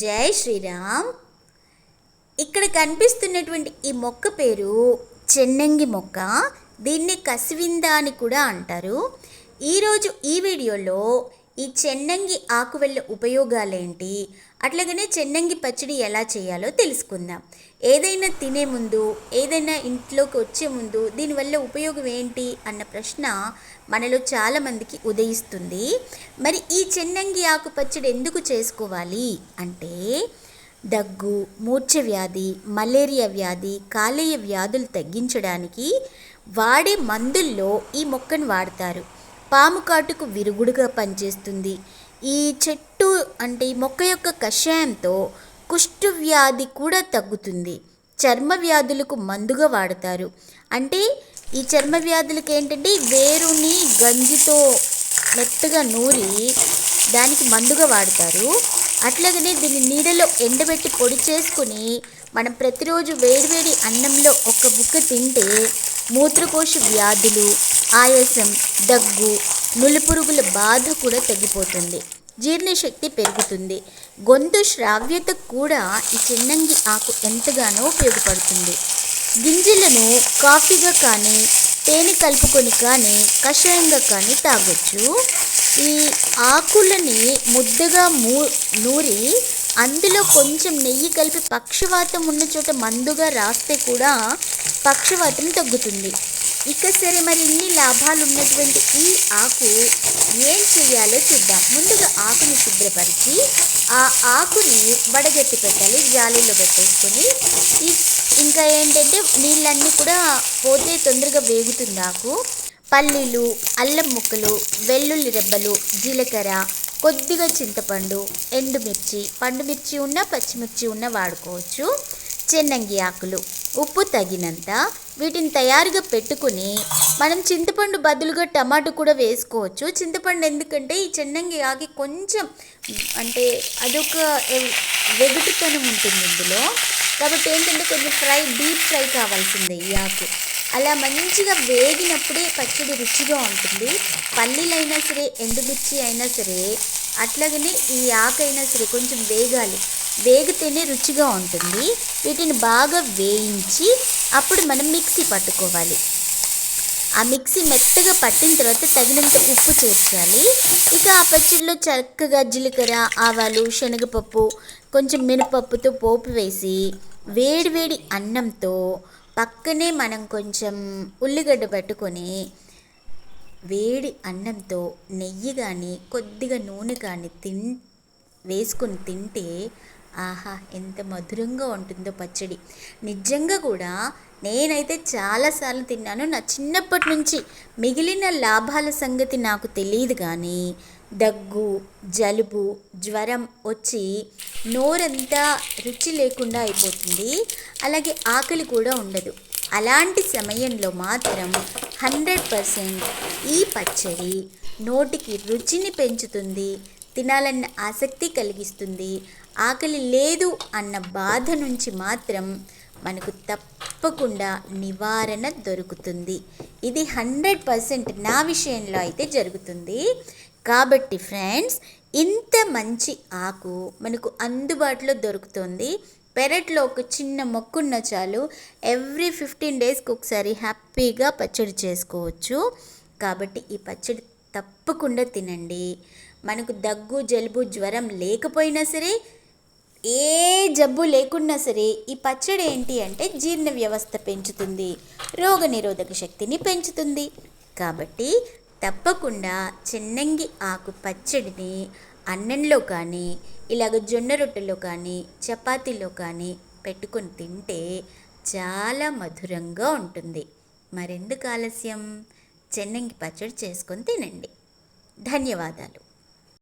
జై శ్రీరామ్. ఇక్కడ కనిపిస్తున్నటువంటి ఈ మొక్క పేరు చెన్నంగి మొక్క. దీన్ని కసివింద అని కూడా అంటారు. ఈరోజు ఈ వీడియోలో ఈ చెన్నంగి ఆకువెళ్ళ ఉపయోగాలేంటి? అట్లాగనే చెన్నంగి పచ్చడి ఎలా చేయాలో తెలుసుకుందాం. ఏదైనా తినే ముందు ఏదైనా ఇంట్లోకి వచ్చే ముందు దీనివల్ల ఉపయోగం ఏంటి అన్న ప్రశ్న మనలో చాలామందికి ఉదయిస్తుంది. మరి ఈ చెన్నంగి ఆకు పచ్చడి ఎందుకు చేసుకోవాలి? అంటే దగ్గు మూర్ఛ వ్యాధి మలేరియా వ్యాధి కాలేయ వ్యాధులు తగ్గించడానికి వాడే మందుల్లో ఈ మొక్కను వాడతారు. పాము కాటుకు విరుగుడుగా పనిచేస్తుంది. ఈ చెట్టు అంటే ఈ మొక్క యొక్క కషాయంతో కుష్టు వ్యాధి కూడా తగ్గుతుంది. చర్మ వ్యాధులకు మందుగా వాడతారు. అంటే ఈ చర్మ వ్యాధులకి ఏంటంటే వేరుని గంజితో మెత్తగా నూరి దానికి మందుగా వాడతారు. అట్లాగనే దీన్ని నీడలో ఎండబెట్టి పొడి చేసుకుని మనం ప్రతిరోజు వేడివేడి అన్నంలో ఒక బుక్క తింటే మూత్రకోశ వ్యాధులు ఆయాసం దగ్గు నులిపురుగుల బాధ కూడా తగ్గిపోతుంది. జీర్ణశక్తి పెరుగుతుంది. గొంతు శ్రావ్యత కూడా ఈ చిన్నంగి ఆకు ఎంతగానో ఉపయోగపడుతుంది. గింజలను కాఫీగా కానీ తేనె కలుపుకొని కానీ కషాయంగా కానీ తాగొచ్చు. ఈ ఆకులని ముద్దగా మూ నూరి అందులో కొంచెం నెయ్యి కలిపి పక్షవాతం ఉన్న చోట మందుగా రాస్తే కూడా పక్షవాతం తగ్గుతుంది. ఇక సరే మరి ఇన్ని లాభాలు ఉన్నటువంటి ఈ ఆకు ఏం చేయాలో చూద్దాం. ముందుగా ఆకుని శుభ్రపరిచి ఆ ఆకుని వడగట్టి పెట్టాలి. జాలీలో పెట్టేసుకొని ఈ ఇంకా ఏంటంటే నీళ్ళన్నీ కూడా పోతే తొందరగా వేగుతుంది ఆకు. పల్లీలు అల్లం ముక్కలు వెల్లుల్లి రెబ్బలు జీలకర్ర కొద్దిగా చింతపండు ఎండుమిర్చి పండుమిర్చి ఉన్న పచ్చిమిర్చి ఉన్న వాడుకోవచ్చు. చెన్నంగి ఆకులు ఉప్పు తగినంత వీటిని తయారుగా పెట్టుకుని మనం చింతపండు బదులుగా టమాటో కూడా వేసుకోవచ్చు. చింతపండు ఎందుకంటే ఈ చెన్నంగి ఆకి కొంచెం అంటే అదొక వెగుటుతనం ఉంటుంది ఇందులో. కాబట్టి ఏంటంటే కొంచెం ఫ్రై డీప్ ఫ్రై కావాల్సిందే ఈ ఆకు. అలా మంచిగా వేగినప్పుడే పచ్చడి రుచిగా ఉంటుంది. పల్లీలైనా సరే ఎండుమిర్చి అయినా సరే అట్లాగనే ఈ ఆకైనా సరే కొంచెం వేగాలి. వేగితేనే రుచిగా ఉంటుంది. వీటిని బాగా వేయించి అప్పుడు మనం మిక్సీ పట్టుకోవాలి. ఆ మిక్సీ మెత్తగా పట్టిన తర్వాత తగినంత ఉప్పు చేర్చాలి. ఇక ఆ పచ్చడిలో చక్కగా జీలకర్ర ఆవాలు శనగపప్పు కొంచెం మినపప్పుతో పోపు వేసి వేడివేడి అన్నంతో పక్కనే మనం కొంచెం ఉల్లిగడ్డ పెట్టుకొని వేడి అన్నంతో నెయ్యి కానీ కొద్దిగా నూనె కానీ తిన్ వేసుకొని తింటే ఆహా ఎంత మధురంగా ఉంటుందో పచ్చడి. నిజంగా కూడా నేనైతే చాలాసార్లు తిన్నాను. నా చిన్నప్పటి నుంచి మిగిలిన లాభాల సంగతి నాకు తెలియదు కానీ దగ్గు జలుబు జ్వరం వచ్చి నోరంతా రుచి లేకుండా అయిపోతుంది. అలాగే ఆకలి కూడా ఉండదు. అలాంటి సమయంలో మాత్రం హండ్రెడ్ పర్సెంట్ ఈ పచ్చడి నోటికి రుచిని పెంచుతుంది తినాలన్న ఆసక్తి కలిగిస్తుంది ఆకలి లేదు అన్న బాధ నుంచి మాత్రం మనకు తప్పకుండా నివారణ దొరుకుతుంది. ఇది హండ్రెడ్ పర్సెంట్ నా విషయంలో అయితే జరుగుతుంది. కాబట్టి ఫ్రెండ్స్ ఇంత మంచి ఆకు మనకు అందుబాటులో దొరుకుతుంది. పెరట్లో ఒక చిన్న మొక్కున్న చాలు. ఎవ్రీ ఫిఫ్టీన్ డేస్కి ఒకసారి హ్యాపీగా పచ్చడి చేసుకోవచ్చు. కాబట్టి ఈ పచ్చడి తప్పకుండా తినండి. మనకు దగ్గు జలుబు జ్వరం లేకపోయినా సరే ఏ జబ్బు లేకున్నా సరే ఈ పచ్చడి ఏంటి అంటే జీర్ణ వ్యవస్థ పెంచుతుంది. రోగనిరోధక శక్తిని పెంచుతుంది. కాబట్టి తప్పకుండా చెన్నంగి ఆకు పచ్చడిని అన్నంలో కానీ ఇలాగ జొన్న రొట్టెలో కానీ చపాతీలో కానీ పెట్టుకొని తింటే చాలా మధురంగా ఉంటుంది. మరెందుకు ఆలస్యం? చెన్నంగి పచ్చడి చేసుకొని తినండి. ధన్యవాదాలు.